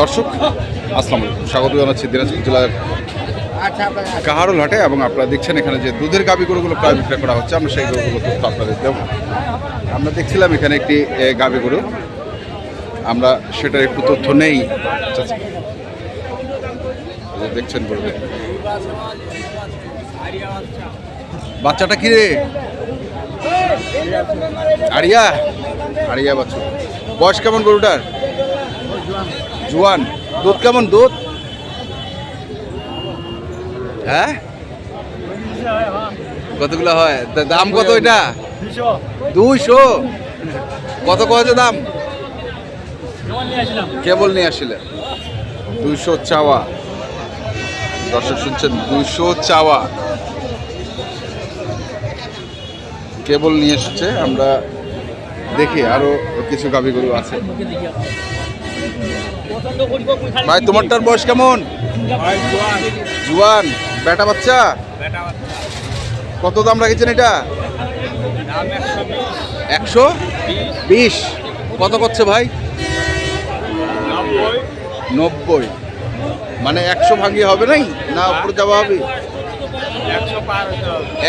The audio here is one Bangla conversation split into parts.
দর্শক, আসসালামু আলাইকুম। স্বাগত জানাচ্ছি দিনাজপুর জেলার কাহারুল হাটে এবং আপনারা দেখছেন এখানে যে দুধের গাবি গরুগুলো প্রায় বিক্রয় করা হচ্ছে। আমরা সেই গরুগুলো তথ্য আপনাদের দেব। আমরা দেখছিলাম এখানে একটি গাবি গরু। আমরা সেটার একটু তথ্য নেই। দেখছেন গরুটা। বাচ্চাটা কি রে? আরিয়া? আড়িয়া বাচ্চা। বয়স কেমন গরুটার? জোয়ান, দুধ কেমন দুধ? হ্যাঁ? কতগুলো হয়? দাম কত এটা? দুইশো। কত কত দাম? কেবল নিয়ে আসলে। দুইশো চাওয়া। দর্শক শুনছেন, দুইশো চাওয়া। কেবল নিয়ে এসেছে, আমরা দেখি আরও কিছু গাভি গরু আছে। ভাই তোমারটার বয়স কেমন? জুয়ান। বেটা বাচ্চা? কত দাম রাখেছেন এটা? একশো বিশ। কত করছে ভাই? নব্বই। মানে একশো ভাঙিয়ে হবে নাই? না উপরে যাওয়া হবে।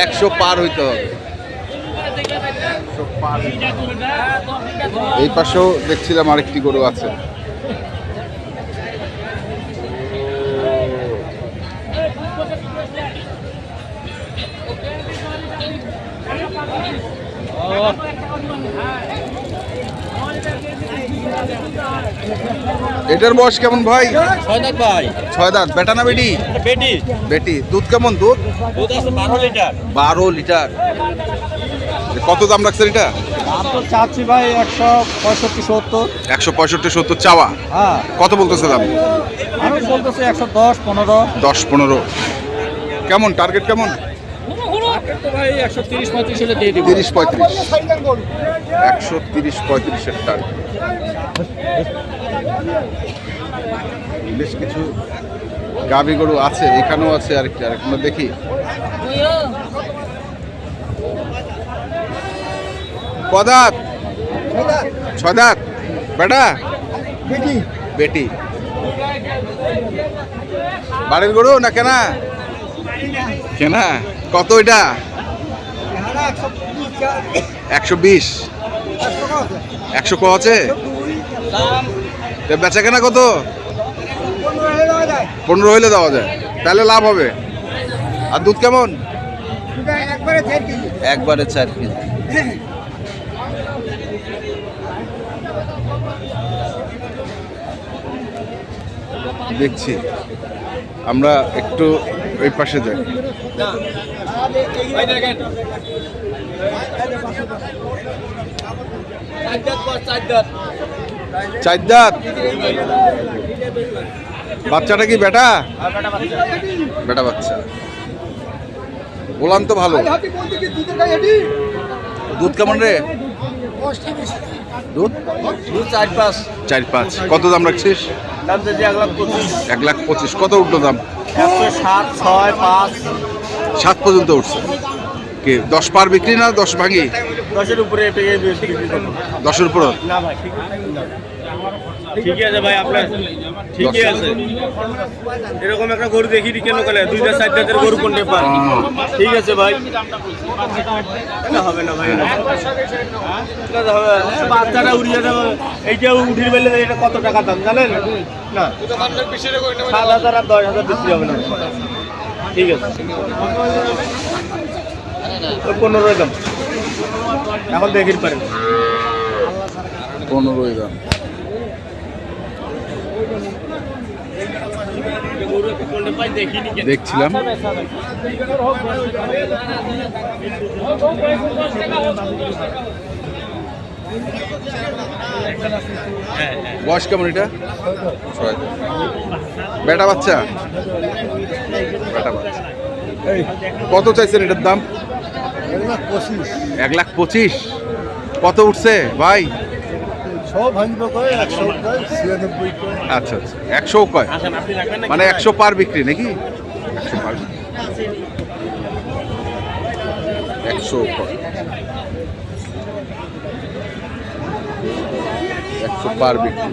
একশো পার হইতে হবে। এই পাশেও দেখছিলাম আরেকটি গরু আছে। এটার বয়স কেমন ভাই? ছয়দাত ভাই। ছয় দাঁত। বেটা না বেটি? বেটি। বেটি। দুধ কেমন দুধ? দুধ আছে বারো লিটার। বারো লিটার। কত দাম রাখছেন এটা? দাম তো চাচ্ছি ভাই একশো পঁয়ষট্টি সত্তর। একশো পঁয়ষট্টি সত্তর চাওয়া? হ্যাঁ। কত বলতেছে দাম? আমি বলতেছি একশো দশ পনেরো। দশ পনেরো। কেমন? টার্গেট কেমন? তিরিশ পঁয়ত্রিশ একশো তিরিশ পঁয়ত্রিশের টার্গেট বেশ কিছু গাভী গরু আছে এখানেও আছে আরেকটি আরেকটা দেখি। কদাত ছয় দাঁত বেটা। বেটি। বাড়ির গরু না কেনা। কেনা? কত এটা? একশো বিশ। একশো ক আছে? বেচা কেনা কত? পনেরো হইলে দেওয়া যায়। তাহলে লাভ হবে। আর দুধ কেমন? একবারে চার কেজি। দেখছি। আমরা একটু ওই পাশে যাই চার বাচ্চাটা কি বেটা? বেটা বাচ্চা। বললাম তো ভালো। দুধ কেমন রে? দুধ দুধ চার পাঁচ। চার পাঁচ। কত দাম রাখছিস? দাম যদি এক লাখ পঁচিশ। এক লাখ পঁচিশ। কত উঠল দাম? একশো সাত ছয় পাঁচ। সাত পর্যন্ত উঠছে। কে দশ পার বিক্রি না দশ ভাঙি দশের উপরে দশের উপর? না ভাই ঠিক আছে ভাই আপনার ঠিকই আছে। এরকম একটা গরু দেখিনি কেন গেলে দুইটা চার জাতের গরু কোনটা পান ঠিক আছে ভাই। হবে না ভাই। বাচ্চাটা উড়িয়ে দেবো। এইটা উঠির বেলে এটা কত টাকা দাম, জানেন? না? সাত হাজার আর দশ হাজার বিক্রি হবে না। ঠিক আছে। পনেরোই দাম। এখন দেখির পারেন। পনেরোই দাম। দেখছিলাম। বয়স কেমন এটা? ছয়। বেটা বাচ্চা? বেটা বাচ্চা। কত চাইছেন এটার দাম? এক লাখ পঁচিশ। কত উঠছে? ভাই? আচ্ছা আচ্ছা। একশো কয়? আসেন আপনি রাখবেন না মানে একশো পার বিক্রি নাকি? একশো পার একশো কয়। একশো সুপার বিক্রি।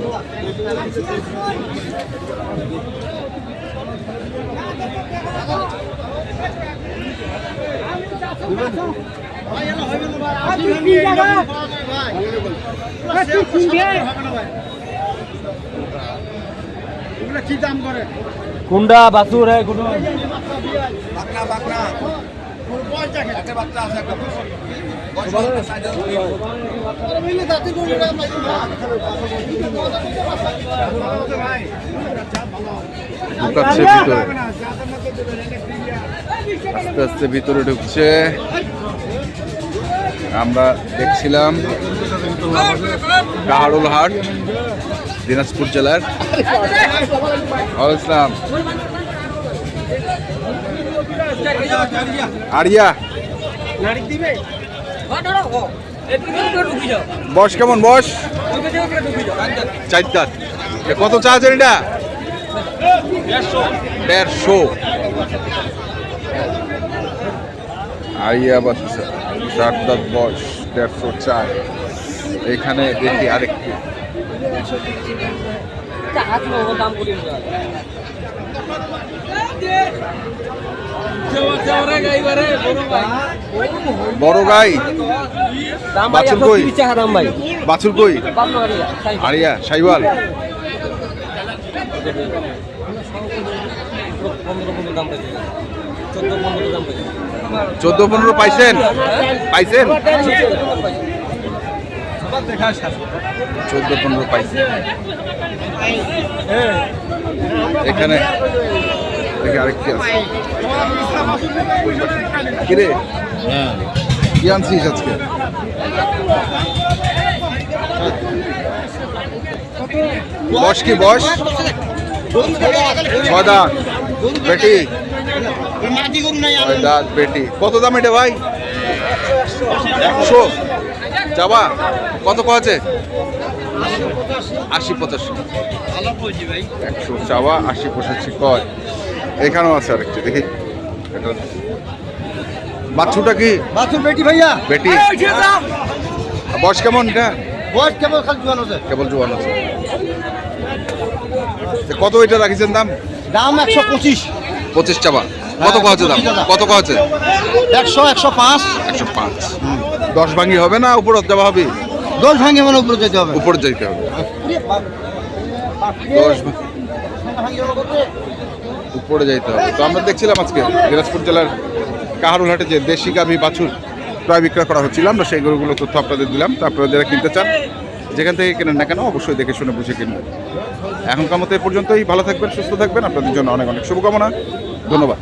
কুন্ডা বাসুর হ্যাঁ আস্তে আস্তে ভিতরে ঢুকছে আমরা দেখছিলাম কাহারুল হাট, দিনাজপুর জেলার। ইসলাম আরিয়া। বস কেমন বস চারটা। এ কত চা আছেন এটা? দেড়শো। আইয়া বাচ্চা চার দাঁত বয়স, দেড়শো চার। এখানে দেখি আরেকটি। বড় গাই। বাছুর কই? বাছুর কই? আরিয়া, সাইওয়াল। চোদ্দ পনেরো পাইছেন? পাইছেন? চোদ্দ পনেরো পাইছেন। এখানে কিরে? কি আনছিস আজকে? বস কি বস? ছয় দাঁত বেটি। দাঁত বেটি কত দাম এটা ভাই? একশো। যাবা কত আছে? আশি পঁচাশি। একশো চাওয়া আশি পঁচাশি কয়। এখানেও আছে আরেকটি দেখি। এটা বাচ্চুটা কি? বাথরুম বেটি ভাইয়া। বেটি বয়স কেমন এটা? বয়স কেবল জোয়ান আছে। কেবল জোয়ান আছে। কত এটা রাখিছেন দাম? দাম একশো পঁচিশ। পঁচিশ চাবা। কত কছে দাম? কত কছে একশো একশো পাঁচ। একশো পাঁচ। দশ ভাঙি হবে না উপর যাওয়া হবে? দশ ভাঙে মানে উপরে যেতে হবে। উপরে যাইতে হবে। দশ উপরে যাইতে হবে। তো আমরা দেখছিলাম আজকে দিনাজপুর জেলার কাহারুল হাটে যে দেশি গাভী বাছুর প্রায় বিক্রয় করা হচ্ছিল আমরা সেই গরুগুলো তথ্য আপনাদের দিলাম। তো আপনারা যারা কিনতে চান যেখান থেকে কেনেন না কেন অবশ্যই দেখে শুনে বুঝে কিনবেন এখনকার মতো এ পর্যন্তই। ভালো থাকবেন সুস্থ থাকবেন। আপনাদের জন্য অনেক অনেক শুভকামনা। ধন্যবাদ।